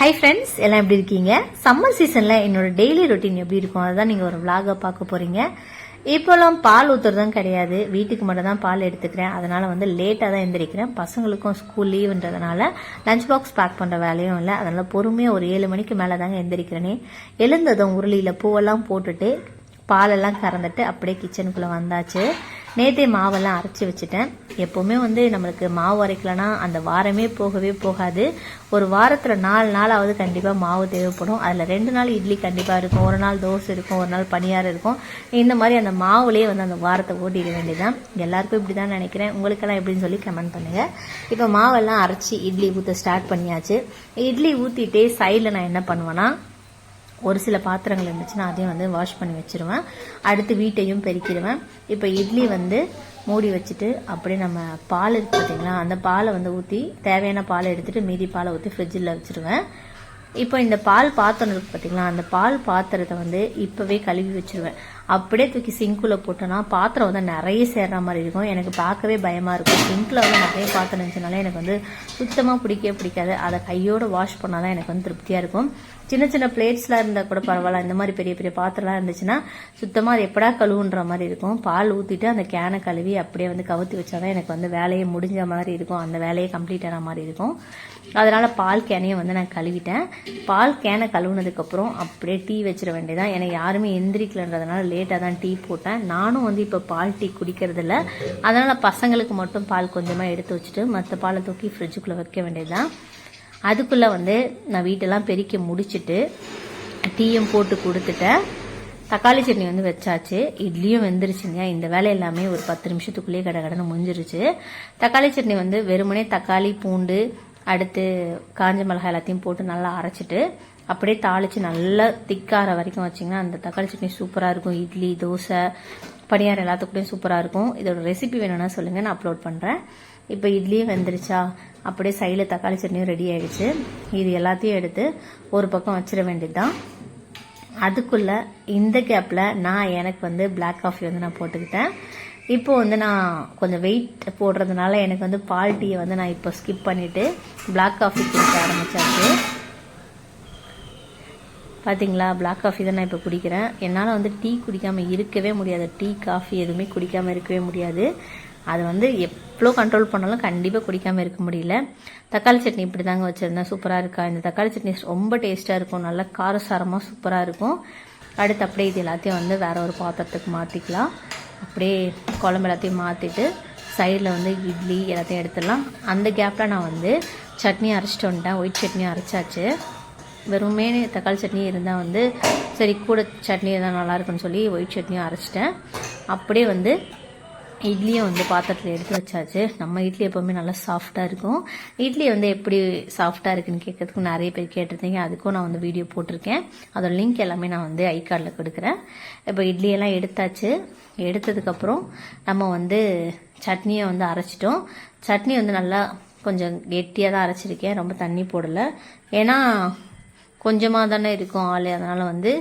Hi friends எல்லாம் எப்படி இருக்கீங்க? சம்மர் சீசனில் என்னோட டெய்லி ரொட்டீன் எப்படி இருக்கும்? அதுதான் நீங்கள் ஒரு விலாகை பார்க்க போகிறீங்க இப்போல்லாம் பால் ஊற்றுறதும் கிடையாது. வீட்டுக்கு மட்டும் தான் பால் எடுத்துக்கிறேன். அதனால் வந்து லேட்டாக தான் எந்திரிக்கிறேன். பசங்களுக்கும் ஸ்கூல் லீவுன்றதுனால லஞ்ச் பாக்ஸ் பேக் பண்ணுற வேலையும் இல்லை. அதனால் பொறுமையாக ஒரு ஏழு மணிக்கு மேலே தாங்க எந்திரிக்கிறேனே. எழுந்ததும் உருளியில் பூவெல்லாம் போட்டுட்டு பாலெல்லாம் கறந்துட்டு அப்படியே கிச்சனுக்குள்ளே வந்தாச்சு. நேற்றே மாவெல்லாம் அரைச்சி வச்சுட்டேன். எப்போவுமே வந்து நம்மளுக்கு மாவு அரைக்கலனா அந்த வாரமே போகவே போகாது. ஒரு வாரத்தில் நாலு நாளாவது கண்டிப்பாக மாவு தேவைப்படும். அதில் ரெண்டு நாள் இட்லி கண்டிப்பாக இருக்கும். ஒரு நாள் தோசை இருக்கும். ஒரு நாள் பணியாரம் இருக்கும். இந்த மாதிரி அந்த மாவுலேயே வந்து அந்த வாரத்தை ஓட்டிட வேண்டியதான் எல்லாருக்கும் இப்படி தான் நினைக்கிறேன். உங்களுக்கெல்லாம் எப்படின்னு சொல்லி கமெண்ட் பண்ணுங்கள் இப்போ மாவெல்லாம் அரைச்சி இட்லி ஊற்ற ஸ்டார்ட் பண்ணியாச்சு. இட்லி ஊற்றிட்டே சைடில் நான் என்ன பண்ணுவேன்னா ஒரு சில பாத்திரங்கள் இருந்துச்சுன்னா அதையும் வந்து வாஷ் பண்ணி வச்சிருவேன். அடுத்து வீட்டையும் பெருக்கிடுவேன். இப்போ இட்லி வந்து மூடி வச்சுட்டு அப்படியே நம்ம பால் இருக்கு பார்த்தீங்களா அந்த பாலை வந்து ஊற்றி தேவையான பாலை எடுத்துட்டு மீதி பாலை ஊற்றி ஃப்ரிட்ஜில் வச்சிருவேன். இப்போ இந்த பால் பாத்திரம் இருக்கு பார்த்தீங்களா அந்த பால் பாத்திரத்தை வந்து இப்போவே கழுவி வச்சிருவேன். அப்படியே தூக்கி சிங்க்குள்ள போட்டோன்னா பாத்திரம் வந்து நிறைய சேர்ற மாதிரி இருக்கும். எனக்கு பார்க்கவே பயமாக இருக்கும். சிங்கில் வந்து நிறைய பாத்திரம் இருந்துச்சுனால எனக்கு வந்து சுத்தமாக பிடிக்கவே பிடிக்காது. அதை கையோட வாஷ் பண்ணாதான் எனக்கு வந்து திருப்தியாக இருக்கும். சின்ன சின்ன பிளேட்ஸ்லாம் இருந்தால் கூட பரவாயில்ல. இந்த மாதிரி பெரிய பெரிய பாத்திரம்லாம் இருந்துச்சுன்னா சுத்தமாக அது எப்படா கழுவுன்ற மாதிரி இருக்கும். பால் ஊற்றிட்டு அந்த கேனை கழுவி அப்படியே வந்து கவுத்தி வச்சாதான் எனக்கு வந்து வேலையை முடிஞ்ச மாதிரி இருக்கும். அந்த வேலையை கம்ப்ளீட் ஆன மாதிரி இருக்கும். அதனால் பால் கேனையும் வந்து நான் கழுவிட்டேன். பால் கேனை கழுவுனதுக்கப்புறம் அப்படியே டீ வச்சிட வேண்டியதான் எனக்கு யாருமே எந்திரிக்கலன்றதுனால லேட்டாக தான் டீ போட்டேன். நானும் வந்து இப்போ பால் டீ குடிக்கிறதில்ல. அதனால் பசங்களுக்கு மட்டும் பால் கொஞ்சமாக எடுத்து வச்சுட்டு மற்ற பாலை தூக்கி ஃப்ரிட்ஜுக்குள்ளே வைக்க வேண்டியதுதான். அதுக்குள்ளே வந்து நான் வீட்டெல்லாம் பெருக்கி முடிச்சுட்டு டீயும் போட்டு கொடுத்துட்டேன். தக்காளி சட்னி வந்து வச்சாச்சு. இட்லியும் வெந்துருச்சுங்க இந்த வேலை எல்லாமே ஒரு பத்து நிமிஷத்துக்குள்ளேயே கடை கடனை முடிஞ்சிருச்சு. தக்காளி சட்னி வந்து வெறுமனே தக்காளி பூண்டு அடுத்து காஞ்ச மிளகாய் எல்லாத்தையும் போட்டு நல்லா அரைச்சிட்டு அப்படியே தாளிச்சு நல்லா திக்கார வரைக்கும் வச்சிங்கன்னா அந்த தக்காளி சட்னி சூப்பராக இருக்கும். இட்லி தோசை பணியார் எல்லாத்துக்கூடயும் சூப்பராக இருக்கும். இதோட ரெசிபி வேணும்னா சொல்லுங்கள் நான் அப்லோட் பண்ணுறேன் இப்போ இட்லியும் வெந்துருச்சா? அப்படியே சைடில் தக்காளி சட்னியும் ரெடி ஆகிடுச்சு இது எல்லாத்தையும் எடுத்து ஒரு பக்கம் வச்சிட வேண்டியது தான் அதுக்குள்ளே இந்த கேப்பில் நான் எனக்கு வந்து பிளாக் காஃபி வந்து நான் போட்டுக்கிட்டேன். இப்போ வந்து நான் கொஞ்சம் வெயிட் போடுறதுனால எனக்கு வந்து பால் டீயை வந்து நான் இப்போ ஸ்கிப் பண்ணிவிட்டு பிளாக் காஃபி குடிக்க ஆரம்பிச்சாச்சு. பார்த்தீங்களா பிளாக் காஃபி தான் நான் இப்போ குடிக்கிறேன். என்னால் வந்து டீ குடிக்காம இருக்கவே முடியாது. டீ காஃபி எதுவுமே குடிக்காமல் இருக்கவே முடியாது. அது வந்து எவ்வளோ கண்ட்ரோல் பண்ணாலும் கண்டிப்பாக குடிக்காமல் இருக்க முடியல. தக்காளி சட்னி இப்படி தாங்க வச்சுருந்தேன் சூப்பராக இருக்கா? இந்த தக்காளி சட்னி ரொம்ப டேஸ்ட்டாக இருக்கும். நல்லா காரசாரமாக சூப்பராக இருக்கும். அடுத்து அப்படியே இது எல்லாத்தையும் வந்து வேற ஒரு பாத்திரத்துக்கு மாற்றிக்கலாம் அப்படியே குழம்பு எல்லாத்தையும் மாற்றிட்டு சைடில் வந்து இட்லி எல்லாத்தையும் எடுத்துடலாம். அந்த கேப்பில் நான் வந்து சட்னி அரைச்சிட்டு வந்துட்டேன். ஒயிட் சட்னி அரைச்சாச்சு. வெறுமே தக்காளி சட்னி இருந்தால் வந்து சரி கூட சட்னி இருந்தால் நல்லாயிருக்குன்னு சொல்லி ஒயிட் சட்னியும் அரைச்சிட்டேன். அப்படியே வந்து இட்லியும் வந்து பாத்திரத்தில் எடுத்து வச்சாச்சு. நம்ம இட்லி எப்போவுமே நல்லா சாஃப்டாக இருக்கும். இட்லி வந்து எப்படி சாஃப்டாக இருக்குன்னு கேட்கறதுக்கு நிறைய பேர் கேட்டிருந்தீங்க. அதுக்கும் நான் வந்து வீடியோ போட்டிருக்கேன். அதோட லிங்க் எல்லாமே நான் வந்து ஐ கார்டில் கொடுக்குறேன். இப்போ இட்லியெல்லாம் எடுத்தாச்சு. எடுத்ததுக்கப்புறம் நம்ம வந்து சட்னியை வந்து அரைச்சிட்டோம். சட்னி வந்து நல்லா கொஞ்சம் கெட்டியாக தான் அரைச்சிருக்கேன். ரொம்ப தண்ணி போடலை. ஏன்னா கொஞ்சமாக தானே இருக்கும் ஆள். அதனால் வந்து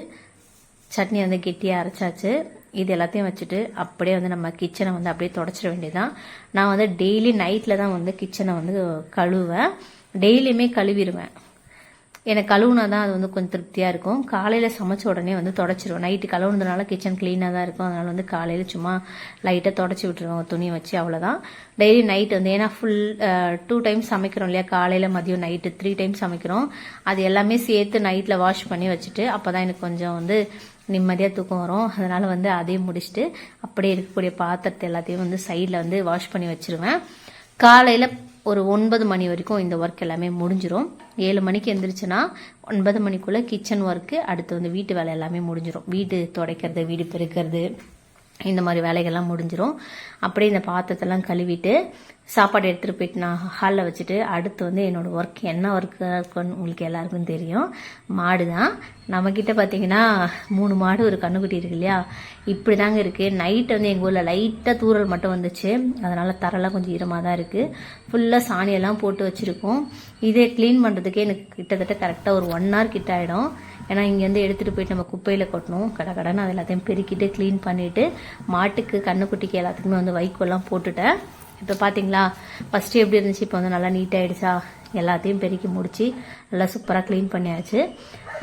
சட்னி வந்து கெட்டியாக அரைச்சாச்சு. இது எல்லாத்தையும் வச்சுட்டு அப்படியே வந்து நம்ம கிச்சனை வந்து அப்படியே தொடச்சிட வேண்டியதுதான். நான் வந்து டெய்லி நைட்டில் தான் வந்து கிச்சனை வந்து கழுவேன் டெய்லியுமே கழுவிடுவேன். எனக்கு கழுவுனா தான் அது வந்து கொஞ்சம் திருப்தியாக இருக்கும். காலையில் சமைச்ச உடனே வந்து தொடச்சிருவேன். நைட்டு கழுவுனதுனால கிச்சன் க்ளீனாக தான் இருக்கும். அதனால் வந்து காலையில் சும்மா லைட்டாக தொடச்சி விட்டுருவேன். துணியை வச்சு அவ்வளோதான் டெய்லி நைட் வந்து ஏன்னா ஃபுல் டூ டைம்ஸ் சமைக்கிறோம் இல்லையா? காலையில் மதியம் நைட்டு த்ரீ டைம் சமைக்கிறோம். அது எல்லாமே சேர்த்து நைட்டில் வாஷ் பண்ணி வச்சுட்டு அப்போ தான் எனக்கு கொஞ்சம் வந்து நிம்மதியாக தூக்கம் வரும். அதனால் வந்து அதையும் முடிச்சுட்டு அப்படியே இருக்கக்கூடிய பாத்திரத்தை எல்லாத்தையும் வந்து சைடில் வந்து வாஷ் பண்ணி வச்சுருவேன். காலையில் ஒரு ஒன்பது மணி வரைக்கும் இந்த ஒர்க் எல்லாமே முடிஞ்சிடும் ஏழு மணிக்கு எந்திரிச்சுன்னா ஒன்பது மணிக்குள்ளே கிச்சன் ஒர்க்கு அடுத்து வந்து வீட்டு வேலை எல்லாமே முடிஞ்சிடும் வீடு துடைக்கிறது வீடு பெருக்கிறது. இந்த மாதிரி வேலைகள்லாம் முடிஞ்சிடும் அப்படியே இந்த பாத்திரத்தெல்லாம் கழுவிட்டு சாப்பாடு எடுத்துகிட்டு போயிட்டு நான் ஹாலில் வச்சுட்டு அடுத்து வந்து என்னோடய ஒர்க் என்ன ஒர்க்காக இருக்குன்னு உங்களுக்கு எல்லாருக்கும் தெரியும். மாடு தான் நம்மக்கிட்ட பார்த்தீங்கன்னா மூணு மாடு ஒரு கண்ணுக்குட்டி இருக்கு இல்லையா? இப்படி தாங்க இருக்குது நைட் வந்து எங்கள் ஊரில் லைட்டாக தூரல் மட்டும் வந்துச்சு. அதனால் தரெல்லாம் கொஞ்சம் ஈரமாக தான் இருக்குது ஃபுல்லாக சாணியெல்லாம் போட்டு வச்சுருக்கோம். இதே க்ளீன் பண்ணுறதுக்கே எனக்கு கிட்டத்தட்ட கரெக்டாக ஒரு ஒன் ஹவர் கிட்ட ஆகிடும் ஏன்னா இங்கேருந்து எடுத்துகிட்டு போயிட்டு நம்ம குப்பையில் கொட்டணும். கடை கடைன்னு அது எல்லாத்தையும் பெருக்கிட்டு க்ளீன் பண்ணிவிட்டு மாட்டுக்கு கண்ணுக்குட்டிக்கு எல்லாத்துக்குமே வந்து வைக்கோல்லாம் போட்டுட்டேன். இப்போ பார்த்தீங்களா ஃபஸ்ட்டு எப்படி இருந்துச்சு? இப்போ வந்து நல்லா நீட்டாகிடுச்சா எல்லாத்தையும் பெருக்கி முடித்து நல்லா சூப்பராக க்ளீன் பண்ணியாச்சு.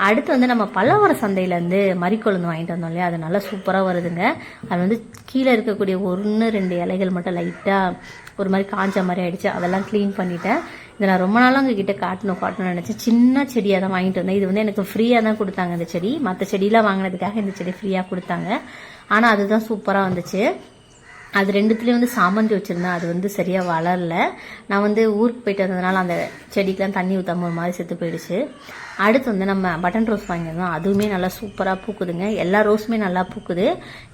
அடுத்து வந்து நம்ம பல்லவரம் சந்தையிலேருந்து மறிக்கொழுந்து வாங்கிட்டு வந்தோம் இல்லையா? அது நல்லா சூப்பராக வருதுங்க. அது வந்து கீழே இருக்கக்கூடிய ஒன்று ரெண்டு இலைகள் மட்டும் லைட்டாக ஒரு மாதிரி காஞ்ச மாதிரி ஆயிடுச்சு. அதெல்லாம் க்ளீன் பண்ணிட்டேன். இதை நான் ரொம்ப நாளாக உங்ககிட்ட காட்டணும் காட்டணும்னு நினச்சேன் சின்ன செடியாக தான் வாங்கிட்டு வந்தேன். இது வந்து எனக்கு ஃப்ரீயாக தான் கொடுத்தாங்க இந்த செடி. மற்ற செடியெலாம் வாங்கினதுக்காக இந்த செடி ஃப்ரீயாக கொடுத்தாங்க. ஆனால் அதுதான் சூப்பராக வந்துச்சு. அது ரெண்டுத்துலேயும் வந்து சாமந்தி வச்சுருந்தேன். அது வந்து சரியாக வளரல. நான் வந்து ஊருக்கு போயிட்டு வந்ததுனால அந்த செடிக்கெலாம் தண்ணி ஊற்றாம ஒரு மாதிரி செத்து போயிடுச்சு. அடுத்து வந்து நம்ம பட்டன் ரோஸ் வாங்கியிருந்தோம். அதுவுமே நல்லா சூப்பராக பூக்குதுங்க. எல்லா ரோஸுமே நல்லா பூக்குது.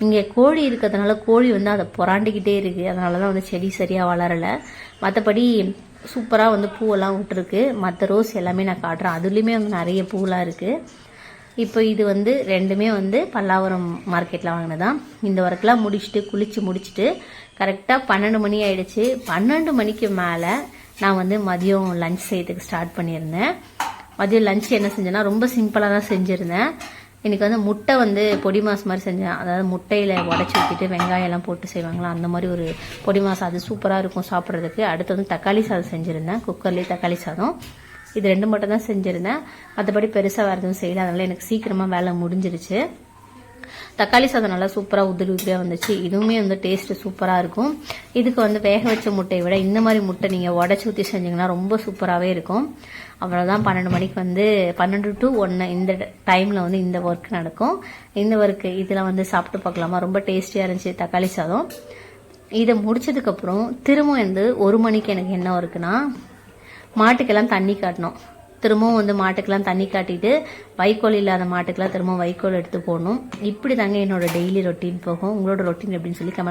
இங்கே கோழி இருக்கிறதுனால கோழி வந்து அதை புறாண்டிக்கிட்டே இருக்குது அதனால தான் வந்து செடி சரியாக வளரலை. மற்றபடி சூப்பராக வந்து பூவெல்லாம் விட்டுருக்கு. மற்ற ரோஸ் எல்லாமே நான் காட்டுறேன். அதுலேயுமே வந்து நிறைய பூவெலாம் இருக்குது இப்போ இது வந்து ரெண்டுமே வந்து பல்லாவரம் மார்க்கெட்டில் வாங்கினதான் இந்த ஒர்க்கெலாம் முடிச்சுட்டு குளித்து முடிச்சுட்டு கரெக்டாக பன்னெண்டு மணி ஆயிடுச்சு. பன்னெண்டு மணிக்கு மேலே நான் வந்து மதியம் லஞ்ச் செய்யறதுக்கு ஸ்டார்ட் பண்ணியிருந்தேன். மதியம் லஞ்ச் என்ன செஞ்சேன்னா ரொம்ப சிம்பிளாக தான் செஞ்சுருந்தேன். எனக்கு வந்து முட்டை வந்து பொடி மாஸ் மாதிரி செஞ்சேன். அதாவது முட்டையில் உடச்சி ஊற்றிட்டு வெங்காயம் எல்லாம் போட்டு செய்வாங்களா அந்த மாதிரி ஒரு பொடி மாஸ் அது சூப்பராக இருக்கும் சாப்பிட்றதுக்கு. அடுத்து வந்து தக்காளி சாதம் செஞ்சுருந்தேன். குக்கர்லேயே தக்காளி சாதம். இது ரெண்டு மட்டும் தான் செஞ்சுருந்தேன். மற்றபடி பெருசாக வேறு எதுவும் செய்யல. அதனால் எனக்கு சீக்கிரமாக வேலை முடிஞ்சிருச்சு. தக்காளி சாதம் நல்லா சூப்பராக உதிரி உதிரியாக வந்துச்சு. இதுவுமே வந்து டேஸ்ட்டு சூப்பராக இருக்கும். இதுக்கு வந்து வேக வச்ச முட்டையை விட இந்த மாதிரி முட்டை நீங்கள் உடச்சி ஊற்றி செஞ்சீங்கன்னா ரொம்ப சூப்பராகவே இருக்கும். அவ்வளோதான் பன்னெண்டு மணிக்கு வந்து பன்னெண்டு டு ஒன்று இந்த டைமில் வந்து இந்த ஒர்க் நடக்கும். இந்த ஒர்க்கு இதில் வந்து சாப்பிட்டு பார்க்கலாமா? ரொம்ப டேஸ்டியாக இருந்துச்சு தக்காளி சாதம். இதை முடிச்சதுக்கப்புறம் திரும்ப வந்து ஒரு மணிக்கு எனக்கு என்ன ஒர்க்குனா மாட்டுக்கெல்லாம் தண்ணி காட்டணும். திரும்பவும் வந்து மாட்டுக்கெல்லாம் தண்ணி காட்டிட்டு வைக்கோல் இல்லாத மாட்டுக்கெல்லாம் திரும்பவும் வைக்கோல் எடுத்து போடணும். இப்படி தாங்க என்னோட டெய்லி ரொட்டீன் போகும். உங்களோட ரொட்டீன் எப்படின்னு சொல்லி கமெண்ட்